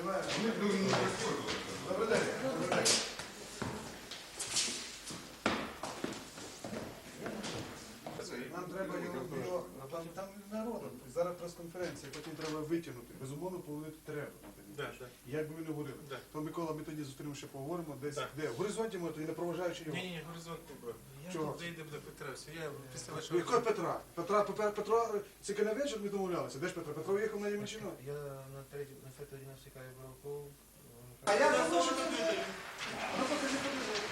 Добрий день. Добрий день. Нам треба його, там, там народом. Зараз прес-конференція, потім треба витягнути. Безумовно, поводити треба. Да, да. Як би ви не говорили. Да. То Микола, ми тоді зустрінемося, поговоримо, десь Так. де. В горизонті ми тоді не проважаючи його. Ні, ні, ні, горизонт не буде. Чого? зайду до Петра, все, я після Ну, вашого... Якого Петра? Петра, Петра, Петро, вечір ми домовлялися. Де ж Петро? Петро виїхав на Ємельчину. Я на третій, на фето на всікаю Боровков. А я запрошую. Ну, покажи, покажи.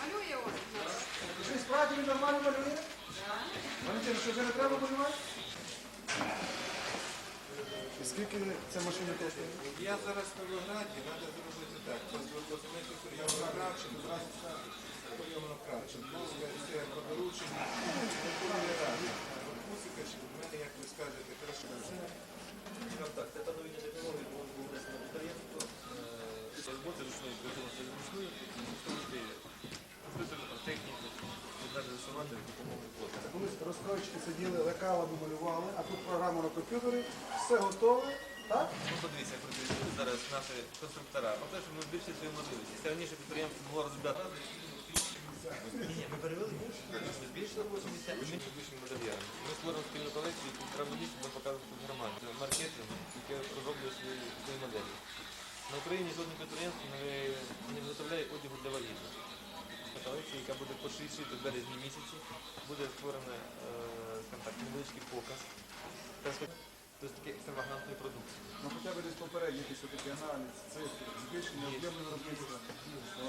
Малює он. Ти справді він нормально малює? Валентин, що вже не треба малювати? І скільки ця машина коштує? Я зараз в Павлограді, треба зробити так. Позвонити Кур'яну Кравченко, зразу Кур'яну Кравченко. Це по дорученню. Ради. От Музика, чи в мене, як ви скажете, хорошо. Це Так, це та новітня технологія, тому було внесено в підприємство. Роботи ручної працювати ручною, використовувати комп'ютерну техніку, далі рисувати плотера. Сиділи, лекалами малювали, а тут програма на комп'ютері, все готове. Так? Ну, подивіться, як працюють зараз наші конструктора. По-перше, ми збільшили свої можливості. Це раніше підприємство було розбирати. Ні, ні, ми перевели більше. Ми збільшили 80, ми більше більше модельярами. Ми створимо спільну колекцію, яку треба більше буде показувати тут громаді. Це маркетинг, яке розроблює свої, свої моделі. На Україні жодне підприємство не, не виготовляє одягу для вагітних. Яка буде по 6 в березні місяці, буде створена е, так, невеличкий показ. Тобто таке екстравагантної продукції. Ну хоча б десь попередні якісь такі аналіз, цифри, збільшення об'єму виробництва.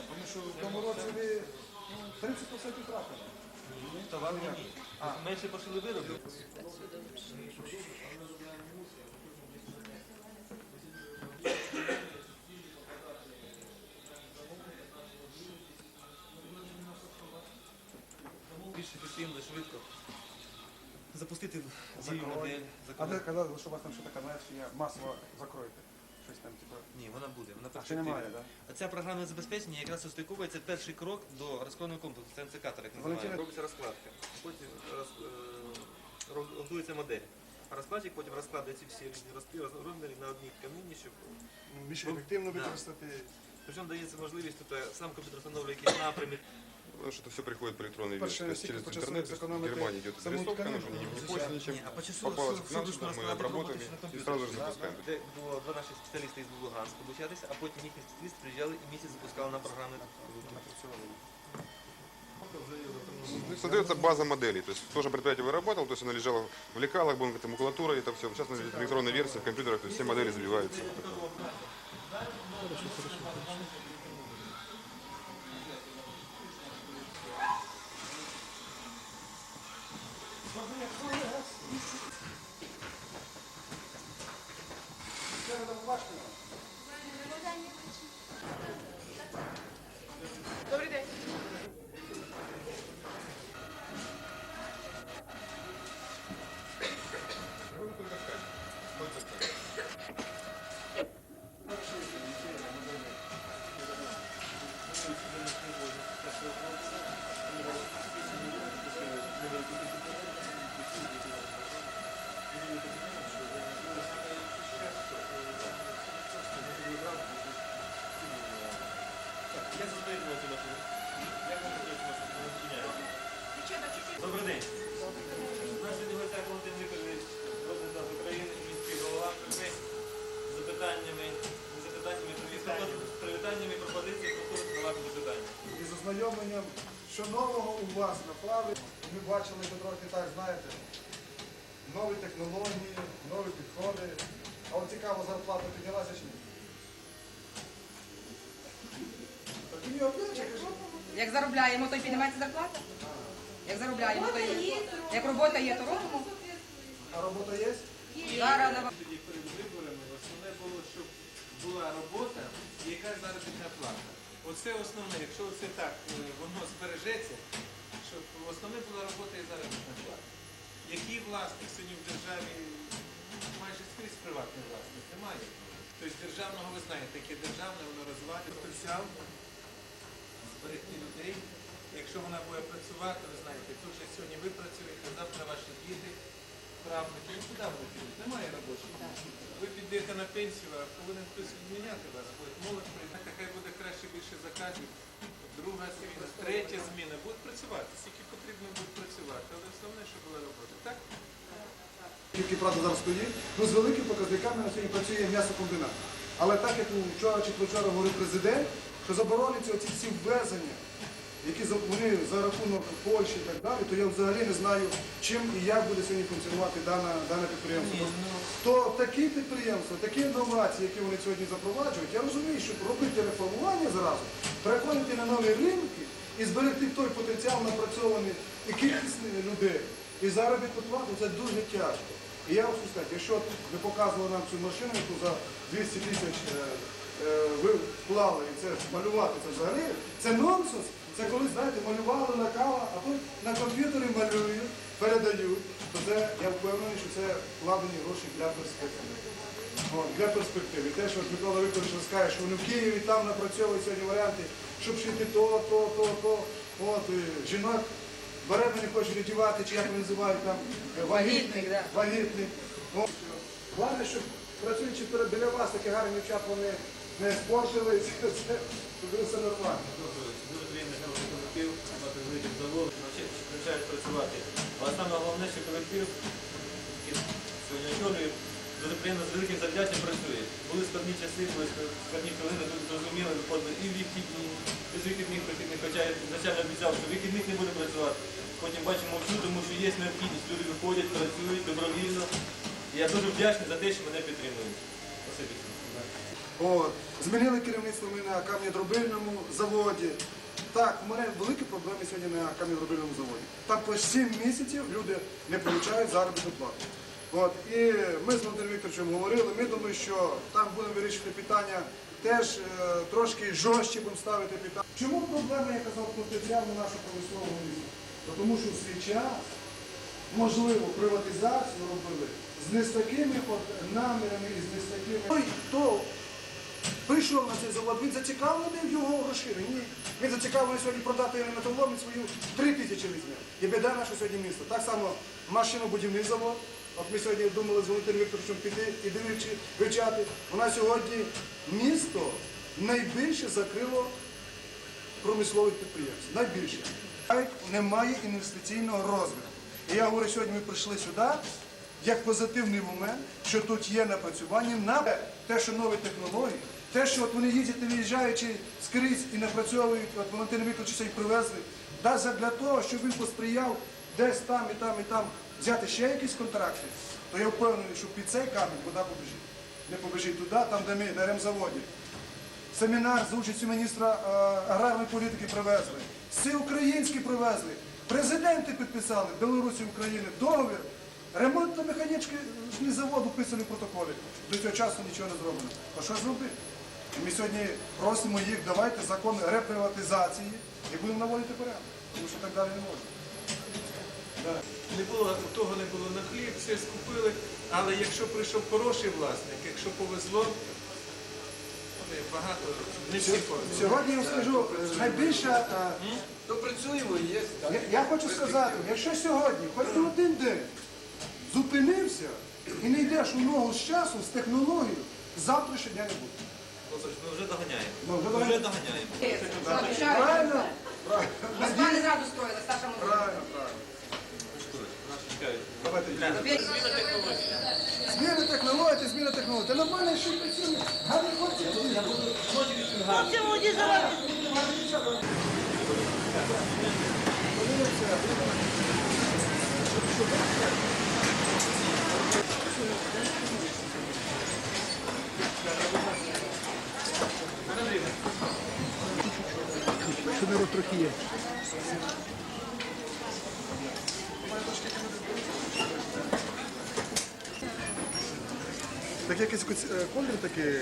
Тому що в тому році ви ну, 30% втратили. Ні, товар ні. Менше пошили вироби. Більш ефективно, швидко. Запустити в дію Закрой. модель. А ви закрити. казали, що у вас там ще така версія масово закройте. Щось там, типу. Ні, вона буде. Вона А ще перспективна. немає, так? А ця програмне забезпечення якраз состикується перший крок до розкладного комплексу. Це НЦК, як називаємо. Валентина- Робиться розкладка. Потім роз, е, роз- готується модель. А розкладчик потім розкладає ці всі різні розпіли розміри на одній камінні, щоб Більш ефективно да. використати. причому дається можливість тут е, сам комп'ютер встановлює якісь напрямки Потому что это все приходит по электронной Перше, версии. То есть скільки через по часу интернет, то есть в зекономити Германии идет саму зарисовка, тканину? она же не, не Звичайно. больше ничем. Ні, а по часу Попалась всю- к нам всю сюда, мы розкладати обработали роботи на и комп'ютері. сразу же Да. запускаем. Де було два наші спеціалісти із Луганська обучатися, а потім їхні спеціалісти приїжджали і місяць запускали на програмне. Ну, Создается база моделей. То есть тоже предприятие выработало, то есть она лежала в лекалах, была какая-то макулатура, это все. Сейчас она лежит в электронной версии, в компьютерах, то есть все модели забиваются. Добрий Що нового у вас на плаві, ми бачили, ви трохи так, знаєте, нові технології, нові підходи. А от цікаво, зарплата піднялася чи ні? Так і не обличчя, кажіть. Як заробляємо, то й піднімається зарплата. Як заробляємо, то й як робота є, то робимо. А робота є? Зараз на Тоді перед виборами основне було, щоб була робота і яка заробітна плата. Оце основне, якщо це так, е, воно збережеться, щоб основне була робота і заробітна плата. Який власник сьогодні в державі майже скрізь приватний власник немає. Тобто державного ви знаєте, яке державне, воно розвалює потенціал зберегти людей. Якщо вона буде працювати, ви знаєте, тут же сьогодні ви працюєте, завтра ваші діти. правнуки, ну куди вони підуть? Немає робочих. Ви підете на пенсію, а повинен хтось відміняти вас. От молодь прийде, хай буде краще більше заказів. Друга зміна, третя зміна. Будуть працювати, скільки потрібно будуть працювати. Але основне, що була робота. Так? Тільки правда зараз тоді, Ну, з великими показниками на сьогодні працює м'ясокомбінат. Але так як вчора чи вчора говорив президент, що заборониться оці всі ввезення, які вони за рахунок Польщі і так далі, то я взагалі не знаю, чим і як буде сьогодні функціонувати дане, дане підприємство. То такі підприємства, такі інновації, які вони сьогодні запроваджують, я розумію, щоб робити реформування зразу, переходити на нові ринки і зберегти той потенціал напрацьований і кількість людей, і заробітну плату, це дуже тяжко. І я хочу сказати, якщо ви показували нам цю машину, яку за 200 тисяч е, е, ви вклали, і це малювати, це взагалі, це нонсенс. Це коли, знаєте, малювали на кава, а тут на комп'ютері малюють, передають, то це, я впевнений, що це вкладені гроші для перспективи. От, для перспективи. Те, що Микола Вікторович розкаже, що вони в Києві там напрацьовують сьогодні варіанти, щоб шити то, то, то, то. От, і жінок беремо не хочуть одягати, чи як вони називають там, е, Вагітних, да. вагітних. От. Головне, щоб працюючи біля вас, такі гарні дівчат, вони не спортились, це все нормально. Дуже приємний хороший колектив, мати великий завод, навчають працювати. Але саме головне, що колектив, сьогодні очолює, дуже приємно з великим завдячем працює. Були складні часи, були складні хвилини, дуже зрозуміли, виходили і вихідні, і з вихідних вихідних, хоча я звичайно обіцяв, що вихідних не буде працювати. Потім бачимо всю, тому що є необхідність, люди виходять, працюють добровільно. І я дуже вдячний за те, що мене підтримують. Спасибі. Змінили керівництво ми на кам'ядробильному заводі. Так, у мене великі проблеми сьогодні на кам'ядробильному заводі. Там по 7 місяців люди не отримують заробітну плату. От. І ми з Володимиром Вікторовичем говорили, ми думаємо, що там будемо вирішувати питання теж е, трошки жорстче будемо ставити питання. Чому проблема, я казав, потенціал на нашу промислову місці? Тому що в свій час можливо, приватизацію робили з не з такими от намірами і з не з такими. Той, хто прийшов на цей завод, він зацікавлений в його. Ні. Він зацікавлений сьогодні продати елементоломі свою 3 тисячі візьме. І біда наше сьогодні місто. Так само машинобудівний завод. От ми сьогодні думали з Володимиром Вікторовичем піти і дивитися, вивчати. Нас сьогодні місто найбільше закрило промислових підприємств. Найбільше. Немає інвестиційного розвитку. І я говорю, сьогодні ми прийшли сюди як позитивний момент, що тут є напрацювання на те, що нові технології, те, що от вони їздять і виїжджаючи скрізь і напрацьовують, от Валентина Вікторовича і привезли, дасть для того, щоб він посприяв десь там і там і там взяти ще якісь контракти, то я впевнений, що під цей камінь вода побіжить. Не побіжить туди, там, де ми на ремзаводі семінар з участю міністра е, аграрної політики привезли, всі українські привезли, президенти підписали Білорусі України договір. Ремонтно-механічний завод описаний в протоколі. До цього часу нічого не зроблено. А що зробити? І ми сьогодні просимо їх, давайте закон реприватизації і будемо наводити порядок. Тому що так далі не можна. Не було того не було на хліб, все скупили. Але якщо прийшов хороший власник, якщо повезло, багато не всі повезло. Сьогодні я вам скажу, найбільша е, Допрацюємо, є. Я, я хочу сказати, якщо сьогодні хоч на один день зупинився і не йдеш у ногу з часу, з технологією, завтра ще дня не буде. Ми вже доганяємо. Ну, Ми вже доганяємо. обіцяють? Правильно? Зраду строїла, Саша Мозоль. Правильно, правильно. Нас чекають. Давайте. Зміна технології, зміна технології. Це нормально, що працює. Гарні хлопці. Хлопці молоді заводи. Так якийсь е, колір такий.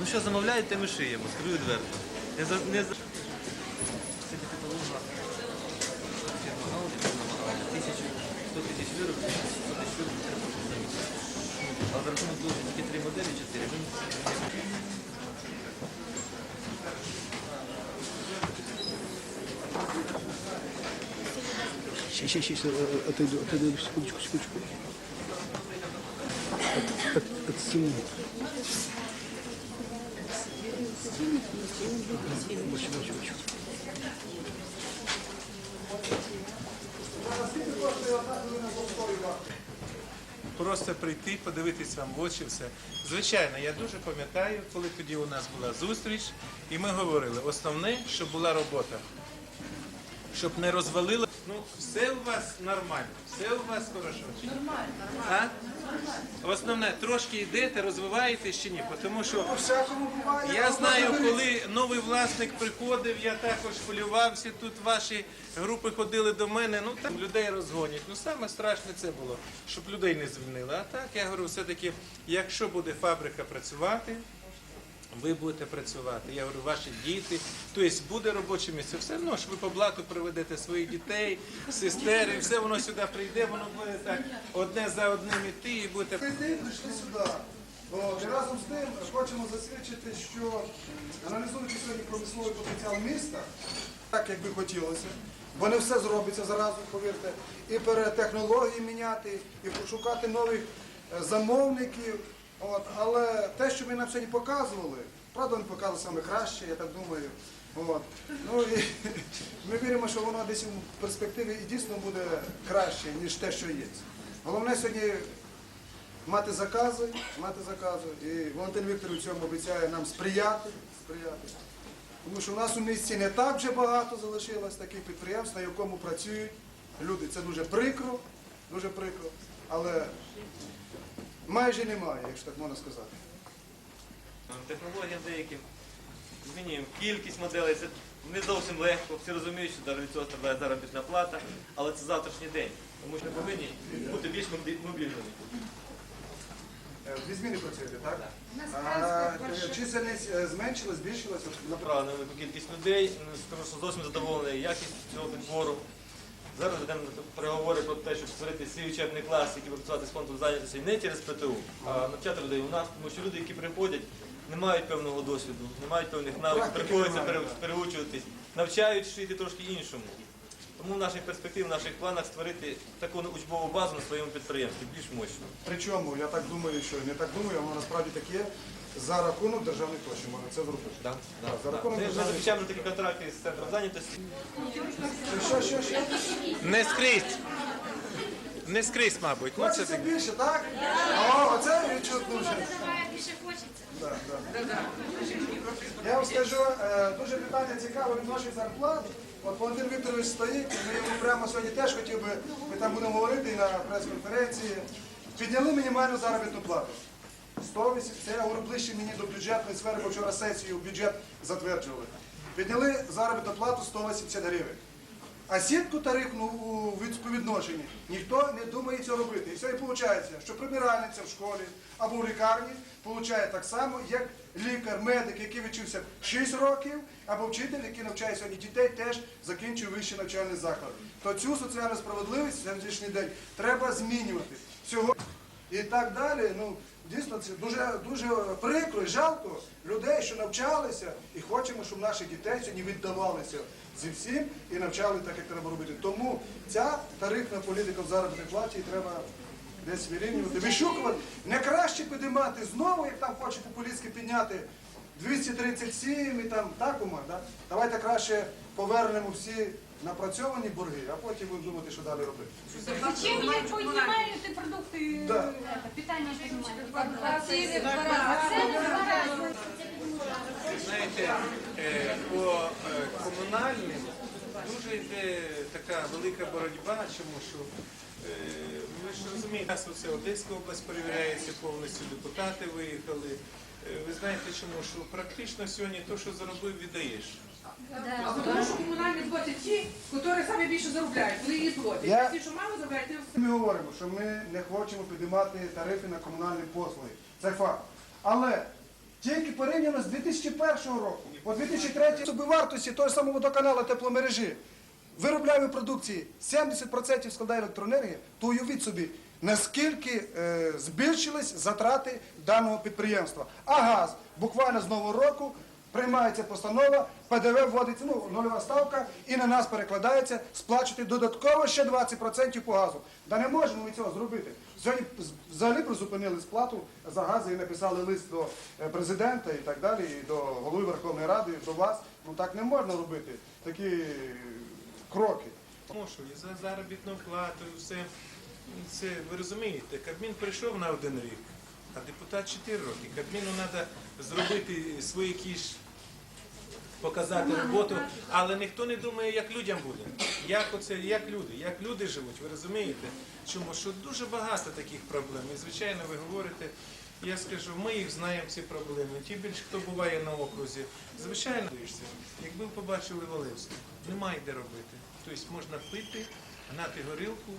Ну що замовляють, те ми шиємо, скажу відверто. Не за, не за... Тисячу, 100 тисяч виробів, 100 тисяч виробів треба за місяць. А за рахунок того, що тільки три моделі, чотири, ми Сейчас, сейчас, сейчас, отойду, отойду, секундочку, секундочку. Просто прийти, подивитись вам в очі, все. Звичайно, я дуже пам'ятаю, коли тоді у нас була зустріч, і ми говорили, основне, щоб була робота. Щоб не розвалило. Ну, все у вас нормально, все у вас хорошо. Нормально, нормально. А? Основне, трошки йдете, розвиваєтесь чи ні? Тому що буває. я знаю, коли новий власник приходив, я також хвилювався. Тут ваші групи ходили до мене. Ну там людей розгонять. Ну саме страшне це було, щоб людей не звільнили. А так я говорю, все-таки, якщо буде фабрика працювати. Ви будете працювати. Я говорю, ваші діти, тобто буде робоче місце. Все одно ж ви по блату приведете своїх дітей, сестер, і все воно сюди прийде, воно буде так одне за одним іти і будете Прийти, прийшли сюди. Разом з тим хочемо засвідчити, що аналізуючи сьогодні промисловий потенціал міста, так як би хотілося, бо не все зробиться заразу, повірте, і перетехнології міняти, і пошукати нових е, замовників. От, але те, що ви нам сьогодні показували, правда, вони показували саме краще, я так думаю. От. Ну, і ми віримо, що воно десь у перспективі і дійсно буде краще, ніж те, що є. Головне сьогодні мати закази, мати закази. І Валентин Вікторович цьому обіцяє нам сприяти, сприяти. Тому що в нас у місті не так вже багато залишилось таких підприємств, на якому працюють люди. Це дуже прикро, дуже прикро, але майже немає, якщо так можна сказати. Технологіям деяким змінюємо кількість моделей. Це не зовсім легко. Всі розуміють, що навіть від цього страдає заробітна плата, але це завтрашній день. Тому що ми повинні бути більш мобільними. Е, Дві зміни працюєте, так? А, е, чисельність зменшилась, збільшилась? От, велику кількість людей. Ну, Скажу, що зовсім задоволений якістю цього підбору. Зараз ведемо переговори про те, щоб створити свій учебний клас, який буде працювати з фондом зайнятості не через ПТУ, а навчати людей у нас, тому що люди, які приходять, не мають певного досвіду, не мають певних навиків, приходиться переучуватись, навчають шити трошки іншому. Тому в наших перспектив, в наших планах створити таку учбову базу на своєму підприємстві, більш мощну. Причому, я так думаю, що не так думаю, воно насправді таке, за рахунок державних коштів можна це зробити. Да, да, за рахунок Ми вже державних заключаємо такі контракти з центром зайнятості. Що, що, що? не скрізь. Не скрізь, мабуть. Ну, це Хочеться так. більше, так? О, оце відчутно вже. Більше хочеться. Я вам скажу, е, дуже питання цікаве від ваших зарплат. От Валентин Вікторович стоїть, ми йому прямо сьогодні теж хотів би, ми там будемо говорити і на прес-конференції. Підняли мінімальну заробітну плату. 180, це я говорю ближче мені до бюджетної сфери, бо вчора сесію бюджет затверджували. Підняли заробітну плату 180 гривень. А сітку тарифну у від- по відношенні ніхто не думає цього робити. І все і виходить, що прибиральниця в школі або в лікарні получає так само, як лікар, медик, який вчився 6 років, або вчитель, який навчає сьогодні дітей, теж закінчує вищий навчальний заклад. То цю соціальну справедливість на сьогоднішній день треба змінювати. Сьогодні і так далі. Ну дійсно це дуже дуже прикро і жалко людей, що навчалися, і хочемо, щоб наші дітей сьогодні віддавалися зі всім і навчали так, як треба робити. Тому ця тарифна політика в заробітній платі треба десь вирівнювати, вишукувати. Не краще підіймати знову, як там хоче популістськи підняти 237 і там так ума. Да? Давайте краще повернемо всі напрацьовані борги, а потім будемо думати, що далі робити. Зачем ви піднімаєте продукти, Да. е, питання піднімаєте? Знаєте, е, по е, комунальним дуже йде така велика боротьба, чому що е, ви ж розумієте, у нас оце Одеська область перевіряється повністю, депутати виїхали. Е, Ви знаєте чому? Що практично сьогодні те, що заробив, віддаєш. А тому що комунальні платять ті, які саме більше заробляють, вони її платять. Я- Ті, що мало заробляють, не Ми говоримо, що ми не хочемо підіймати тарифи на комунальні послуги. Це факт. Але тільки порівняно з 2001 року, по 2003 собівартості того ж самого водоканалу тепломережі виробляємо продукції 70% складає електроенергія, то уявіть собі, наскільки е, збільшились затрати даного підприємства. А газ буквально з нового року Приймається постанова, ПДВ вводиться, ну, нульова ставка, і на нас перекладається сплачувати додатково ще 20% по газу. Да не можемо ми цього зробити. Сьогодні взагалі призупинили сплату за газ і написали лист до е, президента і так далі, і до голови Верховної Ради, і до вас. Ну так не можна робити такі кроки. Що і за заробітну плату, і все. Це, ви розумієте, Кабмін прийшов на один рік, а депутат 4 роки. Кабміну треба зробити свої якісь показати роботу, але ніхто не думає, як людям буде. Як оце, як люди, як люди живуть, ви розумієте? Чому? Що дуже багато таких проблем. І звичайно, ви говорите, я скажу, ми їх знаємо, ці проблеми. Ті більше, хто буває на окрузі. Звичайно, якби ви побачили Валевську, немає де робити. Тобто можна пити, гнати горілку.